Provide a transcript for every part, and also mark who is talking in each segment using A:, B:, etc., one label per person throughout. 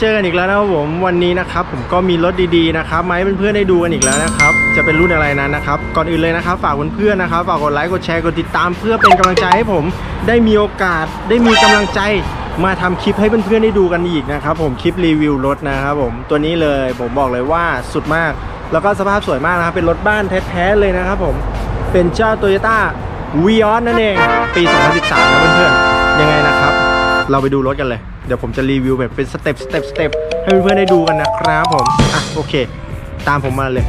A: เจอกันอีกแล้วนะครับผมวันนี้นะครับ ผมก็มีรถดีๆนะครับมาให้เพื่อนๆได้ดูกันอีกแล้วนะครับ จะเป็นรุ่นอะไรนั้นนะครับ ก่อนอื่นเลยนะครับ ฝากเพื่อนๆนะครับฝากกดไลค์กดแชร์กดติดตามเพื่อเป็นกำลังใจให้ผม ได้มีโอกาสได้มีกำลังใจมาทำคลิปให้เพื่อนๆได้ดูกันอีกนะครับ ผมคลิปรีวิวรถนะครับผมตัวนี้เลยผมบอกเลยว่าสุดมาก แล้วก็สภาพสวยมากนะครับเป็นรถบ้านแท้ๆเลยนะครับ ผมเป็นเจ้า Toyota วีออนั่นเอง ปี 2013 นะเพื่อนๆ ยังไงนะครับ เราไปดูรถกันเลย เดี๋ยวผมจะรีวิวแบบเป็นสเต็ปสเต็ปสเต็ปให้เพื่อนๆได้ดูกันนะครับผม อะ โอเค ตามผมมาเลย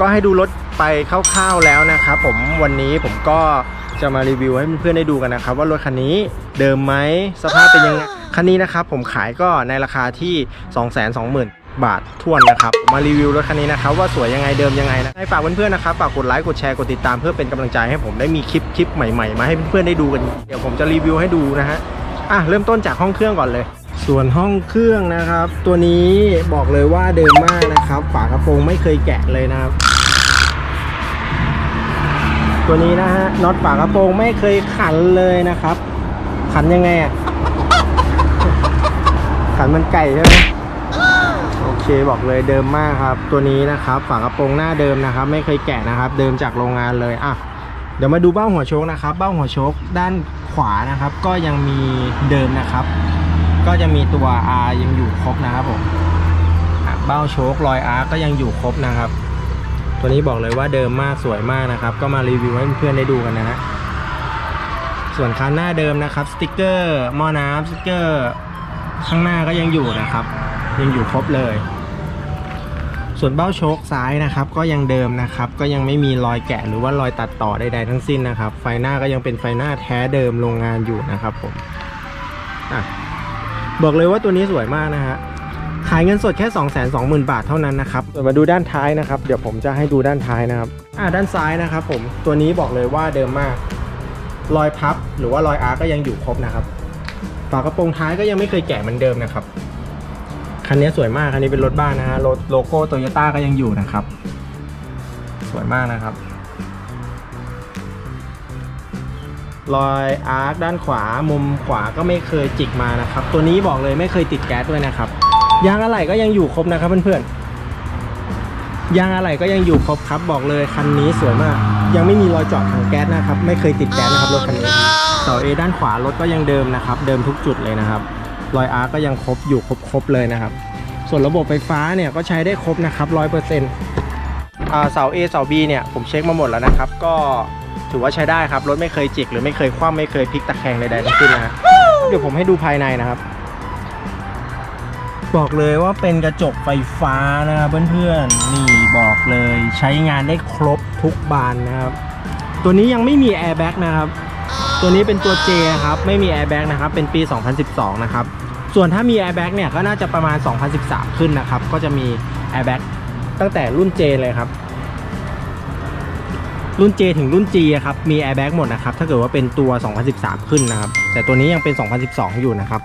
A: ก็ให้ดูรถไปคร่าวๆแล้วนะครับผมวันนี้ผมก็จะมารีวิวให้เพื่อนๆได้ดูกันนะครับ ว่ารถคันนี้เดิมไหมสภาพเป็นยังไงคันนี้นะครับผมขายก็ในราคาที่ 220,000บาททวนนะครับ มารีวิวรถคันนี้นะครับ ว่าสวยยังไงเดิมยังไงนะให้ฝากเพื่อนๆนะครับฝากกดไลค์กดแชร์กดติดตามเพื่อเป็นกำลังใจให้ผมได้มีคลิปคลิปใหม่ๆ มาให้เพื่อนๆได้ดูกัน เดี๋ยวผมจะรีวิวให้ดูนะฮะอะเริ่มต้นจากห้องเครื่องก่อนเลย ส่วนห้องเครื่องนะครับ ตัวนี้บอกเลยว่าเดิมมากนะครับ ฝากระโปรงไม่เคยแกะเลยนะครับ ตัวนี้นะฮะน็อตฝากระโปรงไม่เคยขันเลยนะครับ ขันยังไงอะขันมันไก่ใช่ไหมโอเคบอกเลยเดิมมากครับ ตัวนี้นะครับ ฝากระโปรงหน้าเดิมนะครับ ไม่เคยแกะนะครับ เดิมจากโรงงานเลยอะเดี๋ยวมาดูเบ้าหัวโชคนะครับ เบ้าหัวโชคด้านขวานะครับ ก็ยังมีเดิมนะครับ ก็จะมีตัว R ยังอยู่ครบนะครับผมเบ้าโชครอย R ก็ยังอยู่ครบนะครับ ตัวนี้บอกเลยว่าเดิมมากสวยมากนะครับ ก็มารีวิวให้เพื่อนๆได้ดูกันนะฮะส่วนคันหน้าเดิมนะครับสติกเกอร์หม้อน้ำสติกเกอร์ข้างหน้าก็ยังอยู่นะครับ ยังอยู่ครบเลย ส่วนเบ้าโชคซ้ายนะครับ ก็ยังเดิมนะครับ ก็ยังไม่มีรอยแกะหรือว่ารอยตัดต่อใดๆทั้งสิ้นนะครับ ไฟหน้าก็ยังเป็นไฟหน้าแท้เดิมโรงงานอยู่นะครับผมอะ บอกเลยว่าตัวนี้สวยมากนะฮะ ขายเงินสดแค่ 2 2 0 0 0 0 บาทเท่านั้นนะครับเดี๋ยวมาดูด้านท้ายนะครับ เดี๋ยวผมจะให้ดูด้านท้ายนะครับ อ่าด้านซ้ายนะครับผม ตัวนี้บอกเลยว่าเดิมมาก รอยพับหรือว่ารอยอาร์ก็ยังอยู่ครบนะครับ ฝากระโปรงท้ายก็ยังไม่เคยแกะเหมือนเดิมนะครับ คันนี้สวยมาก คันนี้เป็นรถบ้านนะฮะ โลโก้โตโยต้าก็ยังอยู่นะครับ สวยมากนะครับ รอยอาร์คด้านขวา มุมขวาก็ไม่เคยจิกมานะครับ ตัวนี้บอกเลยไม่เคยติดแก๊สด้วยนะครับ ยางอะไหล่ก็ยังอยู่ครบนะครับเพื่อนๆ ยางอะไหล่ก็ยังอยู่ครบครับ บอกเลยคันนี้สวยมาก ยังไม่มีรอยเจาะถังแก๊สนะครับ ไม่เคยติดแก๊สนะครับรถคันนี้เสาเอด้านขวารถก็ยังเดิมนะครับ เดิมทุกจุดเลยนะครับ รอยอาร์ก็ยังครบอยู่ครบๆเลยนะครับ ส่วนระบบไฟฟ้าเนี่ยก็ใช้ได้ครบนะครับร้อยเปอร์เซ็นต์เสา A เสา B เนี่ยผมเช็คมาหมดแล้วนะครับ ก็ ถือว่าใช้ได้ครับ รถไม่เคยจิกหรือไม่เคยคว่ำไม่เคยพลิกตะแคงใดๆทั้งสิ้นนะฮะเดี๋ยวผมให้ดูภายในนะครับ บอกเลยว่าเป็นกระจกไฟฟ้านะครับเพื่อนๆนี่บอกเลยใช้งานได้ครบทุกบานนะครับ ตัวนี้ยังไม่มีแอร์แบ็กนะครับตัวนี้เป็นตัว J ครับไม่มีแอร์แบ็กนะครับเป็นปี 2012 นะครับส่วนถ้ามีแอร์แบ็กเนี่ยก็น่าจะประมาณ 2013 ขึ้นนะครับก็จะมีแอร์แบ็กตั้งแต่รุ่น J เลยครับ รุ่น J ถึงรุ่น G อะครับ มีแอร์แบ็กหมดนะครับ ถ้าเกิดว่าเป็นตัว 2013 ขึ้นนะครับ แต่ตัวนี้ยังเป็น 2012 อยู่นะครับ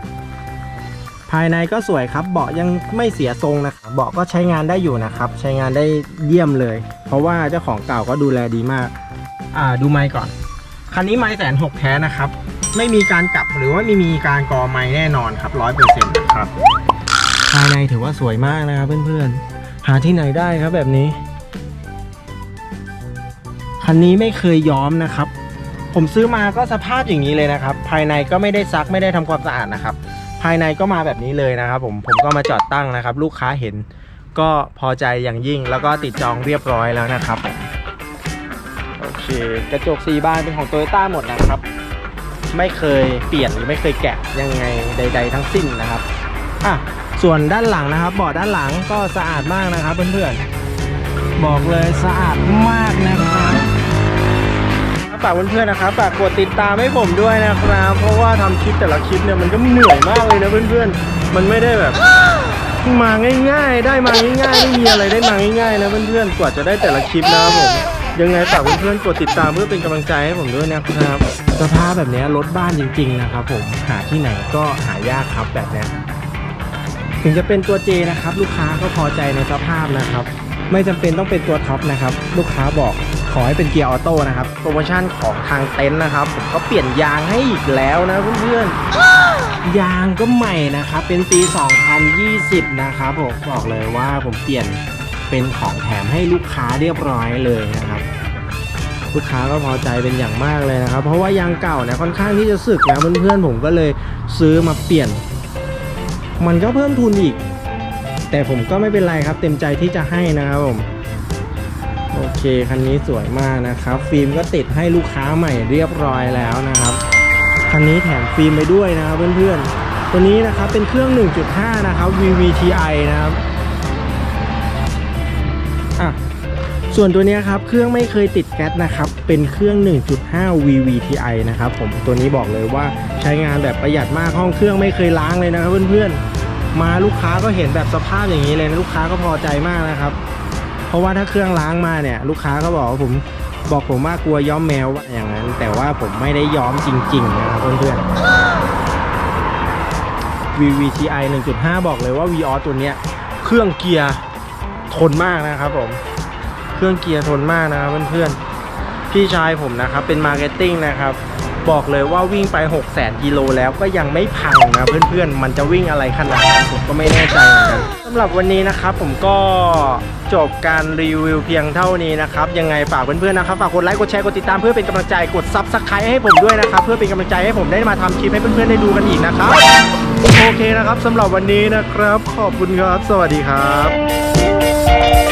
A: ภายในก็สวยครับ เบาะยังไม่เสียทรงนะครับ เบาะก็ใช้งานได้อยู่นะครับ ใช้งานได้เยี่ยมเลย เพราะว่าเจ้าของเก่าก็ดูแลดีมาก อ่า ดูไม้ก่อน คันนี้ไม้แสนหกแท้นะครับ ไม่มีการกลับหรือว่าไม่มีการกอไม้แน่นอนครับร้อยเปอร์เซ็นต์นะครับ ภายในถือว่าสวยมากนะครับเพื่อนๆ หาที่ไหนได้ครับแบบนี้ คันนี้ไม่เคยย้อมนะครับ ผมซื้อมาก็สภาพอย่างนี้เลยนะครับ ภายในก็ไม่ได้ซักไม่ได้ทำความสะอาดนะครับ ภายในก็มาแบบนี้เลยนะครับ ผมผมก็มาจอดตั้งนะครับ ลูกค้าเห็นก็พอใจอย่างยิ่งแล้วก็ติดจองเรียบร้อยแล้วนะครับโอเคกระจกสีบานเป็นของโตโยต้าหมดนะครับ ไม่เคยเปลี่ยนหรือไม่เคยแกะยังไงใด ๆ ทั้งสิ้นนะครับอะส่วนด้านหลังนะครับเบาะด้านหลังก็สะอาดมากนะครับเพื่อนๆ บอกเลยสะอาดมากนะครับฝากเพื่อนๆนะครับฝากกดติดตามให้ผมด้วยนะครับ เพราะว่าทำคลิปแต่ละคลิปเนี่ยมันก็เหนื่อยมากเลยนะเพื่อนๆ มันไม่ได้แบบ มาง่ายๆ ได้มาง่ายๆไม่มีอะไรได้มาง่ายๆนะเพื่อนๆ กว่าจะได้แต่ละคลิปนะครับผมยังไงฝากเพื่อนๆ กดติดตามเพื่อเป็นกำลังใจให้ผมด้วยนะครับ สภาพแบบนี้รถบ้านจริง ๆ นะครับผมหาที่ไหนก็หายากครับแบบนี้ถึงจะเป็นตัว J นะครับ ลูกค้าก็พอใจในสภาพนะครับ ไม่จำเป็นต้องเป็นตัวท็อปนะครับลูกค้าบอกขอให้เป็นเกียร์ออโต้นะครับโปรโมชั่นของทางเต็นท์นะครับผมก็เปลี่ยนยางให้อีกแล้วนะเพื่อนๆยางก็ใหม่นะครับเป็นปี 2020 นะครับผมบอกเลยว่าผมเปลี่ยนเป็นของแถมให้ลูกค้าเรียบร้อยเลยนะครับลูกค้าก็พอใจเป็นอย่างมากเลยนะครับ เพราะว่ายางเก่าเนี่ยค่อนข้างที่จะสึกนะเพื่อนๆผมก็เลยซื้อมาเปลี่ยน มันก็เพิ่มทุนอีก แต่ผมก็ไม่เป็นไรครับเต็มใจที่จะให้นะครับผมโอเคคันนี้สวยมากนะครับ ฟิล์มก็ติดให้ลูกค้าใหม่เรียบร้อยแล้วนะครับคันนี้แถมฟิล์มไปด้วยนะครับเพื่อนๆตัวนี้นะครับเป็นเครื่อง 1.5 นะครับ VVTi นะครับอะส่วนตัวนี้ครับเครื่องไม่เคยติดแก๊สนะครับ เป็นเครื่อง 1.5 VVTi นะครับผมตัวนี้บอกเลยว่าใช้งานแบบประหยัดมากห้องเครื่องไม่เคยล้างเลยนะครับเพื่อนๆ มาลูกค้าก็เห็นแบบสภาพอย่างนี้เลยนะลูกค้าก็พอใจมากนะครับ เพราะว่าถ้าเครื่องล้างมาเนี่ย ลูกค้าก็บอกว่าผมบอกผมว่ากลัวย้อมแมวอย่างนั้น แต่ว่าผมไม่ได้ย้อมจริง ๆ นะครับเพื่อนๆ VVTi 1.5 บอกเลยว่า v ีอตัวเนี้ยเครื่องเกียร์ทนมากนะครับผมเครื่องเกียร์ทนมากนะครับเพื่อนๆพี่ชายผมนะครับเป็นมาร์เก็ตติ้งนะครับ บอกเลยว่าวิ่งไป 6 0 0 0 0กิโลแล้วก็ยังไม่พังนะเพื่อนๆ มันจะวิ่งอะไรขนาดนั้นผมก็ไม่แน่ใจเหมือนกันสำหรับวันนี้นะครับผมก็จบการรีวิวเพียงเท่านี้นะครับ ยังไงฝากเพื่อนๆนะครับฝากกดไลค์กดแชร์กดติดตามเพื่อเป็นกำลังใจกดซับสไครต์ให้ผมด้วยนะครับ เพื่อเป็นกำลังใจให้ผมได้มาทำคลิปให้เพื่อนๆได้ดูกันอีกนะครับ โอเคนะครับสำหรับวันนี้นะครับ ขอบคุณครับ สวัสดีครับ